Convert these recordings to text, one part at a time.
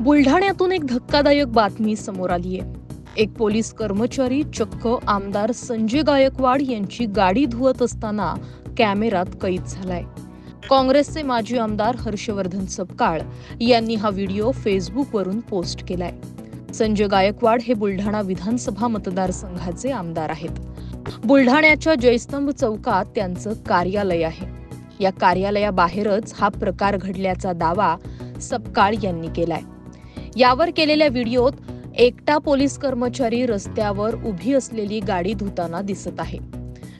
बुलढाण्यातून एक धक्कादायक बातमी समोर आली आहे. एक पोलीस कर्मचारी चक्क आमदार संजय गायकवाड यांची गाडी धुवत असताना कॅमेरात कैद झालाय. काँग्रेसचे माजी आमदार हर्षवर्धन सपकाळ यांनी हा व्हिडिओ फेसबुकवरून पोस्ट केलाय. संजय गायकवाड हे बुलढाणा विधानसभा मतदारसंघाचे आमदार आहेत. बुलढाण्याच्या जयस्तंभ चौकात त्यांचं कार्यालय आहे. या कार्यालयाबाहेरच हा प्रकार घडल्याचा दावा सपकाळ यांनी केलाय. यावर केलेल्या व्हिडिओत एकटा पोलीस कर्मचारी रस्त्यावर उभी असलेली गाडी धुताना दिसत आहे.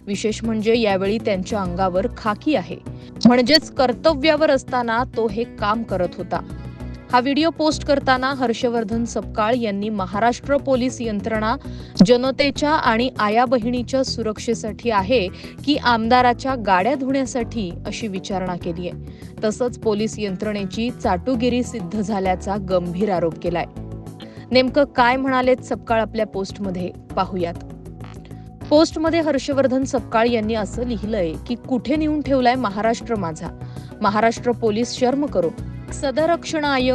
विशेष म्हणजे यावेळी त्यांच्या अंगावर खाकी आहे. म्हणजेच कर्तव्यावर असताना तो हे काम करत होता. हा व्हिडिओ पोस्ट करताना हर्षवर्धन सपकाळ यांनी महाराष्ट्र पोलीस यंत्रणा जनतेच्या आणि आया बहिणीच्या सुरक्षेसाठी आहे की आमदाराच्या गाड्या धुण्यासाठी अशी विचारणा केली आहे. तसंच पोलीस यंत्रणेची चाटुगिरी सिद्ध झाल्याचा गंभीर आरोप केलाय. नेमकं काय म्हणालेत सपकाळ आपल्या पोस्टमध्ये? पाहूयात. पोस्टमध्ये हर्षवर्धन सपकाळ यांनी असं लिहिलंय की कुठे नेऊन ठेवलाय महाराष्ट्र माझा? महाराष्ट्र पोलीस शर्म करो. सदरक्षणाय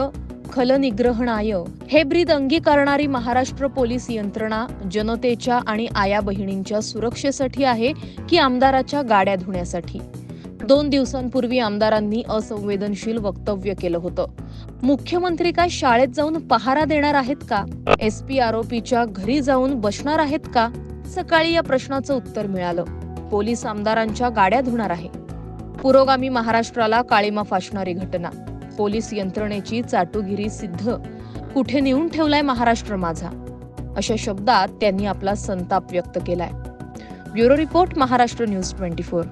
खलनिग्रहणाय हे ब्रीद अंगीकारणारी महाराष्ट्र पोलीस यंत्रणा जनतेच्या आणि आया बहिणींच्या सुरक्षेसाठी आहे की आमदाराच्या गाड्या धुण्यासाठी? दोन दिवसांपूर्वी आमदारांनी असंवेदनशील वक्तव्य केलं होतं. मुख्यमंत्री काय शाळेत जाऊन पहारा देणार आहेत का? एस पी आरोपीच्या घरी जाऊन बसणार आहेत का? सकाळी या प्रश्नाचं उत्तर मिळालं. पोलीस आमदारांच्या गाड्या धुणार आहे. पुरोगामी महाराष्ट्राला काळीमा फासणारी घटना. पोलीस यंत्रणेची चाटुगिरी सिद्ध. कुठे नेऊन ठेवलाय महाराष्ट्र माझा? अशा शब्दात त्यांनी आपला संताप व्यक्त केलाय. Bureau report Maharashtra news twenty four.